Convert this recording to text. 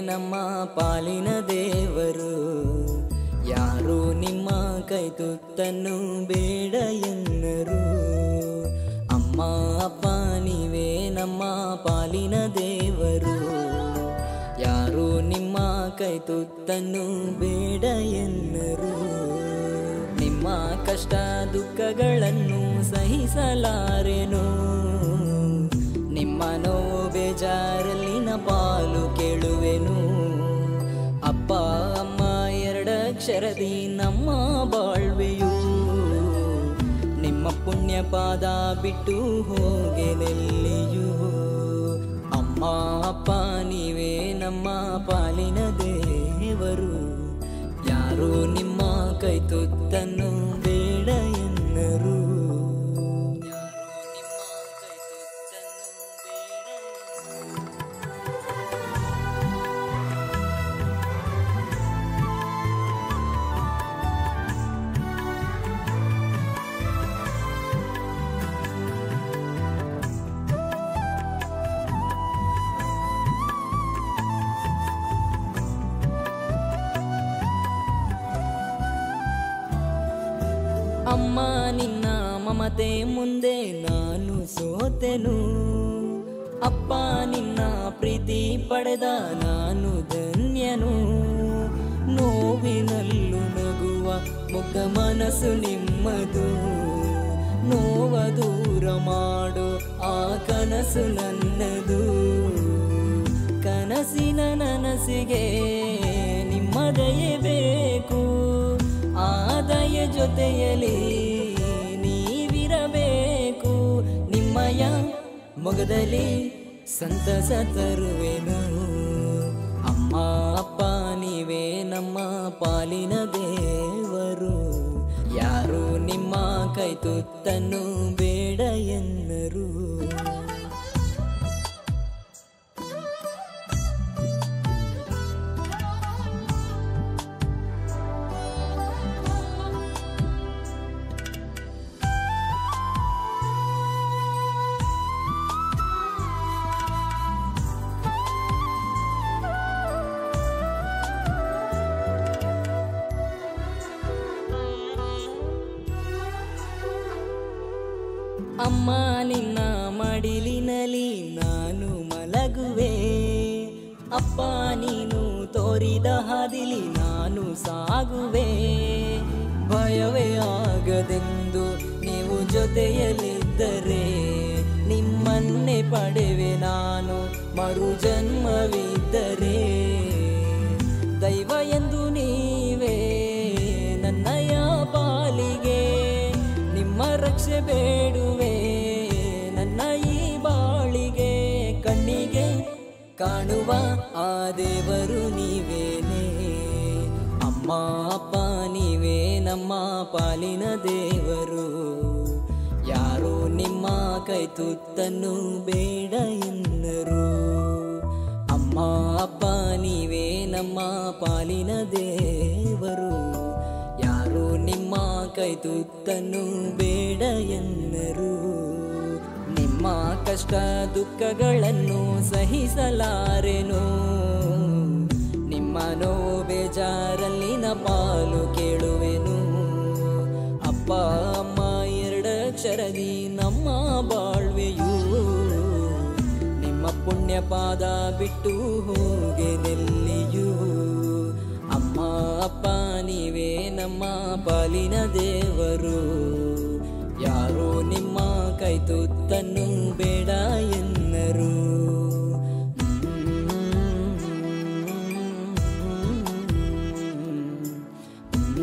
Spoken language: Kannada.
ನಮ್ಮ ಪಾಲಿನ ದೇವರು. ಯಾರು ನಿಮ್ಮ ಕೈ ತುತ್ತನ್ನು ಬೇಡ ಎನ್ನರು. ಅಮ್ಮ, ಅಪ್ಪ, ನೀವೇ ನಮ್ಮ ಪಾಲಿನ ದೇವರು. ಯಾರು ನಿಮ್ಮ ಕೈ ತುತ್ತನ್ನು ಬೇಡ ಎನ್ನರು. ನಿಮ್ಮ ಕಷ್ಟ ದುಃಖಗಳನ್ನು ಸಹಿಸಲಾರೆನು. ನಿಮ್ಮ ನೋವು ಬೇಜಾರಲ್ಲಿನ ಪಾಲು ಕೇಳುವೆನು. ಅಪ್ಪ, ಅಮ್ಮ, ಎರಡಕ್ಷರದಿ ನಮ್ಮ ಬಾಳ್ವೆಯು. ನಿಮ್ಮ ಪುಣ್ಯ ಪಾದ ಬಿಟ್ಟು ಹೋಗೆನೆಲ್ಲಿಯೂ ಅಮ್ಮ, ಅಪ್ಪ, ನೀವೇ ನಮ್ಮ ಪಾಲಿನ ದೇವರು. ಯಾರು ನಿಮ್ಮ ಕೈ ತುತ್ತನ್ನು ಅಮ್ಮ, ನಿನ್ನ ಮಮತೆ ಮುಂದೆ ನಾನು ಸೋತೆನು. ಅಪ್ಪ, ನಿನ್ನ ಪ್ರೀತಿ ಪಡೆದ ನಾನು ಧನ್ಯನು. ನೋವಿನಲ್ಲೂ ನಗುವ ಮುಖ ಮನಸ್ಸು ನಿಮ್ಮದು. ನೋವ ದೂರ ಮಾಡು ಆ ಕನಸು ನನ್ನದು. ಕನಸಿನ ನನಸಿಗೆ ಜೊತೆಯಲ್ಲಿ ನೀವಿರಬೇಕು. ನಿಮ್ಮಯ ಮೊಗದಲ್ಲಿ ಸಂತಸ ತರುವೆನು. ಅಮ್ಮ, ಅಪ್ಪ, ನೀವೇ ನಮ್ಮ ಪಾಲಿನ ದೇವರು. ಯಾರು ನಿಮ್ಮ ಕೈ ತುತ್ತನ್ನು ಬೇಡ ಎನ್ನರು. ಅಮ್ಮ ನಿನ್ನ ಮಡಿಲಿನಲ್ಲಿ ನಾನು ಮಲಗುವೆ. ಅಪ್ಪ ನೀನು ತೋರಿದ ಹಾದಿಲಿ ನಾನು ಸಾಗುವೆ. ಭಯವೇ ಆಗದೆಂದು ನೀವು ಜೊತೆಯಲ್ಲಿದ್ದರೆ ನಿಮ್ಮನ್ನೇ ಪಡೆವೆ ನಾನು ಮರು ಜನ್ಮವಿದ್ದರೆ ದೈವ ಎಂದು ನಿಮ್ಮ ರಕ್ಷೆ ಬೇಡುವೆ. ನನ್ನ ಈ ಬಾಳಿಗೆ ಕಣ್ಣಿಗೆ ಕಾಣುವ ಆ ದೇವರು ನೀವೇನೆ. ಅಮ್ಮ, ಅಪ್ಪ, ನೀವೇ ನಮ್ಮ ಪಾಲಿನ ದೇವರು. ಯಾರು ನಿಮ್ಮ ಕೈ ತುತ್ತನ್ನು ಬೇಡ ಎಂದರು. ಅಮ್ಮ, ಅಪ್ಪ, ನೀವೇ ನಮ್ಮ ಪಾಲಿನ ದೇವರು. ನಿಮ್ಮ ಕೈ ತುತ್ತನ್ನು ಬೇಡ ಎನ್ನರು ನಿಮ್ಮ ಕಷ್ಟ ದುಃಖಗಳನ್ನು ಸಹಿಸಲಾರೆನು. ನಿಮ್ಮ ನೋವು ಬೇಜಾರಲ್ಲಿನ ಪಾಲು ಕೇಳುವೆನು. ಅಪ್ಪ, ಅಮ್ಮ ಎರಡಕ್ಷರದಿ ನಮ್ಮ ಬಾಳ್ವೆಯು. ನಿಮ್ಮ ಪುಣ್ಯಪಾದ ಬಿಟ್ಟು ಬಿಟ್ಟು ಹೋಗೆನೆಲ್ಲಿಯೂ ನಮ್ಮ ಪಾಲಿನ ದೇವರು. ಯಾರೋ ನಿಮ್ಮ ಕೈ ತುತ್ತನ್ನು